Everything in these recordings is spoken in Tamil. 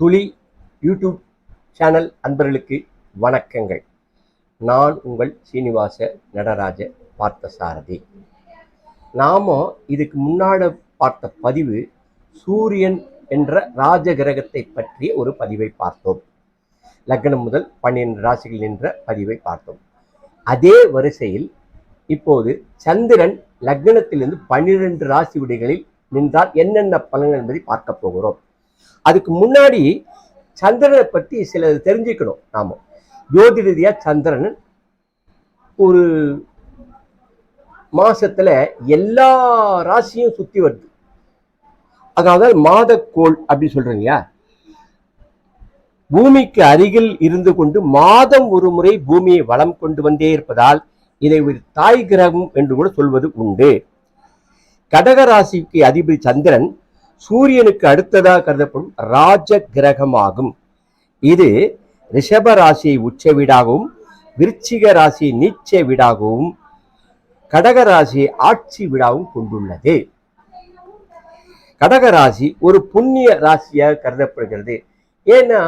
துளி யூடியூப் சேனல் அன்பர்களுக்கு வணக்கங்கள். நான் உங்கள் சீனிவாச நடராஜ பார்த்தசாரதி. நாம இதுக்கு முன்னாடி பார்த்த பதிவு சூரியன் என்ற ராஜ கிரகத்தை பற்றிய ஒரு பதிவை பார்த்தோம். லக்னம் முதல் பன்னிரண்டு ராசிகள் என்ற பதிவை பார்த்தோம். அதே வரிசையில் இப்போது சந்திரன் லக்னத்திலிருந்து பன்னிரண்டு ராசி விடைகளில் நின்றால் என்னென்ன பலன்கள் என்பதை பார்க்க போகிறோம். அதுக்கு முன்னாடி சந்திரனை பற்றி சில தெரிஞ்சுக்கணும் நாம். ஜோதி ரீதியாக சந்திரன் ஒரு மாசத்துல எல்லா ராசியும் சுத்தி வருது. அதாவது மாதக்கோள் அப்படின்னு சொல்றீங்க இல்லையா பூமிக்கு அருகில் இருந்து கொண்டு மாதம் ஒரு முறை பூமியை வளம் கொண்டு வந்தே இருப்பதால் இதை ஒரு தாய் கிரகம் என்று கூட சொல்வது உண்டு. கடக ராசிக்கு அதிபதி சந்திரன் சூரியனுக்கு அடுத்ததாக கருதப்படும் ராஜ கிரகமாகும் இது ரிஷப ராசியை உச்ச வீடாகவும் விருச்சிக ராசியை நீச்ச வீடாகவும் கடக ராசியை ஆட்சி வீடாகவும் கொண்டுள்ளது. கடக ராசி ஒரு புண்ணிய ராசியாக கருதப்படுகிறது. ஏன்னா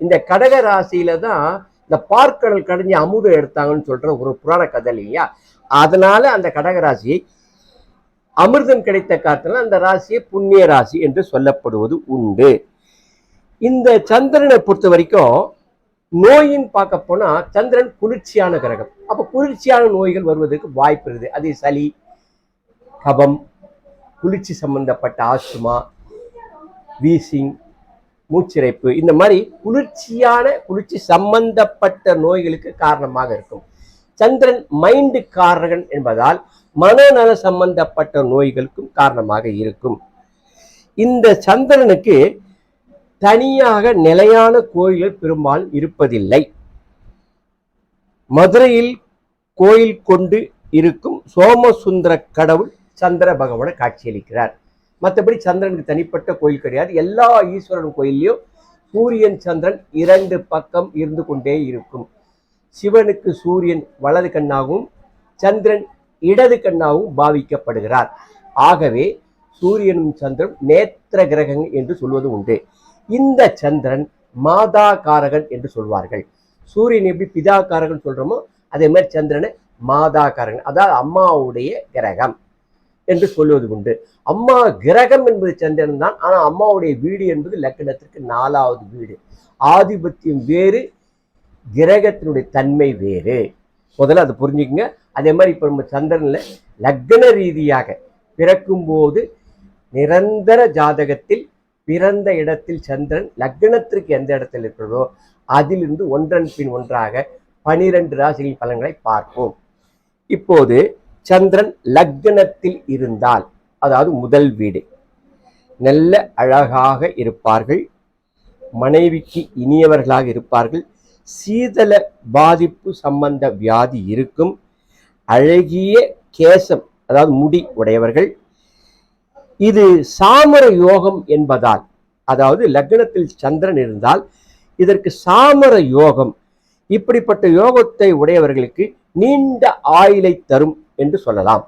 இந்த கடக ராசியில தான் இந்த பார்க்கடல் கடைஞ்சி அமுதம் எடுத்தாங்கன்னு சொல்ற ஒரு புராண கதை இல்லையா? அதனால அந்த கடக ராசியை அமிர்தம் கிடைத்த காலத்துல அந்த ராசியை புண்ணிய ராசி என்று சொல்லப்படுவது உண்டு. இந்த சந்திரனை பொறுத்த வரைக்கும் நோயின் பார்க்க போனால் சந்திரன் குளிர்ச்சியான கிரகம். அப்போ குளிர்ச்சியான நோய்கள் வருவதற்கு வாய்ப்பு இருக்குது. அது சளி கபம் குளிர்ச்சி சம்பந்தப்பட்ட ஆஸ்துமா வீசிங் மூச்சிறைப்பு இந்த மாதிரி குளிர்ச்சியான குளிர்ச்சி சம்பந்தப்பட்ட நோய்களுக்கு காரணமாக இருக்கும். சந்திரன் மைண்டு காரகன் என்பதால் மனநல சம்பந்தப்பட்ட நோய்களுக்கும் காரணமாக இருக்கும். இந்த சந்திரனுக்கு தனியாக நிலையான கோயில்கள் பெரும்பாலும் இருப்பதில்லை. மதுரையில் கோயில் கொண்டு இருக்கும் சோமசுந்தர கடவுள் சந்திர பகவான காட்சியளிக்கிறார். மற்றபடி சந்திரனுக்கு தனிப்பட்ட கோயில் கிடையாது. எல்லா ஈஸ்வரன் கோயில்லையும் சூரியன் சந்திரன் இரண்டு பக்கம் இருந்து கொண்டே இருக்கும். சிவனுக்கு சூரியன் வலது கண்ணாகவும் சந்திரன் இடது கண்ணாகவும் பாவிக்கப்படுகிறார். ஆகவே சூரியனும் சந்திரன் நேத்திர கிரகங்கள் என்று சொல்வது உண்டு. இந்த சந்திரன் மாதா காரகன் என்று சொல்வார்கள். சூரியன் எப்படி பிதா காரகன் சொல்கிறோமோ அதே மாதிரி சந்திரனை மாதா காரகன் அதாவது அம்மாவுடைய கிரகம் என்று சொல்வது உண்டு. அம்மா கிரகம் என்பது சந்திரன் தான். ஆனால் அம்மாவுடைய வீடு என்பது லக்கணத்திற்கு நாலாவது வீடு. ஆதிபத்தியம் வேறு கிரகத்தினுடைய தன்மை வேறு. முதல்ல அதை புரிஞ்சுக்கங்க. அதே மாதிரி இப்போ நம்ம சந்திரனில் லக்ன ரீதியாக பிறக்கும்போது நிரந்தர ஜாதகத்தில் பிறந்த இடத்தில் சந்திரன் லக்னத்திற்கு எந்த இடத்தில் இருக்கிறதோ அதிலிருந்து ஒன்றன் பின் ஒன்றாக பனிரெண்டு ராசிகளின் பலன்களை பார்ப்போம். இப்போது சந்திரன் லக்னத்தில் இருந்தால் அதாவது முதல் வீடு நல்ல அழகாக இருப்பார்கள். மனைவிக்கு இனியவர்களாக இருப்பார்கள். சீதள பாதிப்பு சம்பந்த வியாதி இருக்கும். அழகிய கேசம் அதாவது முடி உடையவர்கள். இது சாமர யோகம் என்பதால் அதாவது லக்னத்தில் சந்திரன் இருந்தால் இதற்கு சாமர யோகம் இப்படிப்பட்ட யோகத்தை உடையவர்களுக்கு நீண்ட ஆயுளை தரும் என்று சொல்லலாம்.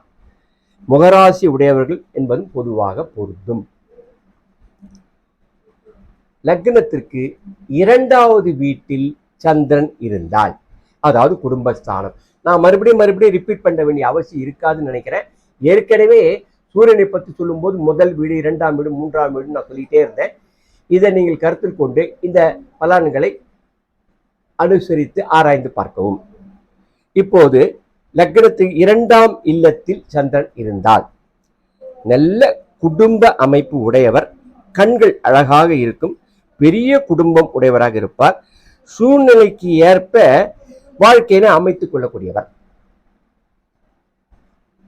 முகராசி உடையவர்கள் என்பதும் பொதுவாக பொருந்தும். லக்னத்திற்கு இரண்டாவது வீட்டில் சந்திரன் இருந்தால். அதாவது குடும்பஸ்தானம். நான் மறுபடியும் மறுபடியும் ரிப்பீட் பண்ண வேண்டிய அவசியம் இருக்காதுன்னு நினைக்கிறேன். ஏற்கனவே சூரியனை பற்றி சொல்லும்போது முதல் வீடு இரண்டாம் வீடு மூன்றாம் வீடு நான் சொல்லிட்டே இருந்தேன். இதை நீங்கள் கருத்தில் கொண்டு இந்த பலன்களை அனுசரித்து ஆராய்ந்து பார்க்கவும். இப்போது லக்னத்துக்கு இரண்டாம் இல்லத்தில் சந்திரன் இருந்தால். நல்ல குடும்ப அமைப்பு உடையவர் கண்கள் அழகாக இருக்கும் பெரிய குடும்பம் உடையவராக இருப்பார். சூழ்நிலைக்கு ஏற்ப வாழ்க்கையினை அமைத்துக் கொள்ளக்கூடியவர்.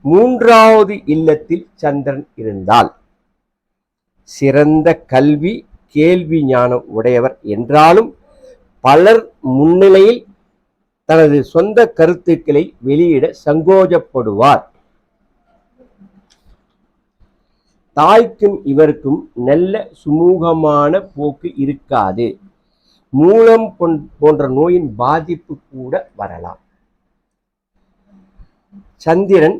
மூன்றாவது இல்லத்தில் சந்திரன் இருந்தால் சிறந்த கல்வி கேள்வி ஞானம் உடையவர் என்றாலும் பலர் முன்னிலையில் தனது சொந்த கருத்துக்களை வெளியிட சங்கோஜப்படுவார். தாய்க்கும் இவருக்கும் நல்ல சுமூகமான போக்கு இருக்காது. மூலம் போன்ற நோயின் பாதிப்பு கூட வரலாம். சந்திரன்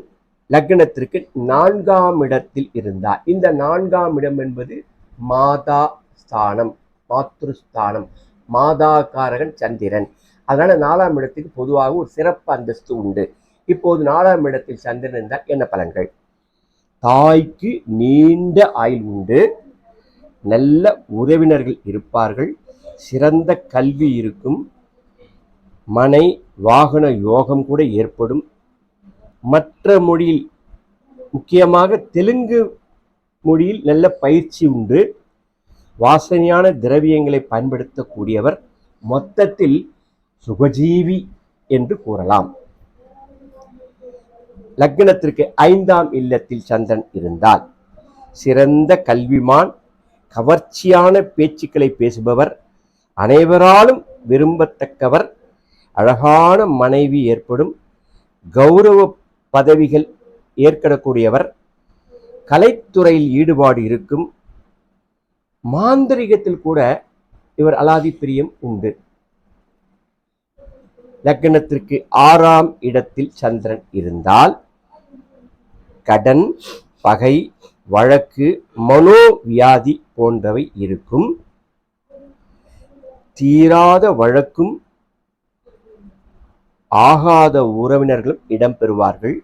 லக்னத்திற்கு நான்காம் இடத்தில் இருந்தார். இந்த நான்காம் இடம் என்பது மாதா ஸ்தானம் மாத்ருஸ்தானம் மாதாகாரகன் சந்திரன். அதனால நாலாம் இடத்துக்கு பொதுவாக ஒரு சிறப்பு அந்தஸ்து உண்டு. இப்போது நாலாம் இடத்தில் சந்திரன் இருந்தால் என்ன பலன்கள்? தாய்க்கு நீண்ட ஆயுள் உண்டு. நல்ல உறவினர்கள் இருப்பார்கள். சிறந்த கல்வி இருக்கும். மனை வாகன யோகம் கூட ஏற்படும். மற்ற மொழியில் முக்கியமாக தெலுங்கு மொழியில் நல்ல பயிற்சி உண்டு. வாசனையான திரவியங்களை பயன்படுத்தக்கூடியவர் மொத்தத்தில் சுகஜீவி என்று கூறலாம். லக்னத்திற்கு ஐந்தாம் இல்லத்தில் சந்திரன் இருந்தால் சிறந்த கல்விமான் கவர்ச்சியான பேச்சுக்களை பேசுபவர் அனைவராலும் விரும்பத்தக்கவர் அழகான மனைவி ஏற்படும் கௌரவ பதவிகள் ஏற்கடக்கூடியவர் கலைத்துறையில் ஈடுபாடு இருக்கும் மாந்திரிகத்தில் கூட இவர் அலாதி பிரியம் உண்டு. லக்னத்திற்கு ஆறாம் இடத்தில் சந்திரன் இருந்தால் கடன் பகை வழக்கு மனோவியாதி போன்றவை இருக்கும். தீராத வழக்கும் ஆகாத உறவினர்களும் இடம்பெறுவார்கள்.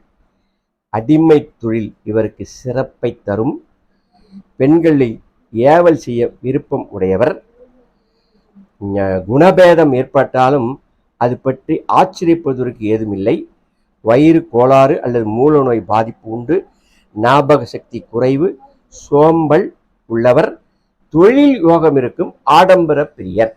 அடிமை தொழில் இவருக்கு சிறப்பை தரும். பெண்களை ஏவல் செய்ய விருப்பம் உடையவர். குணபேதம் ஏற்பட்டாலும் அது பற்றி ஆச்சரியப்படுவதற்கு ஏதுமில்லை. வயிறு கோளாறு அல்லது மூல நோய் பாதிப்பு உண்டு. ஞாபக சக்தி குறைவு சோம்பல் உள்ளவர். தொழில் யோகம் இருக்கும் ஆடம்பர பிரியர்.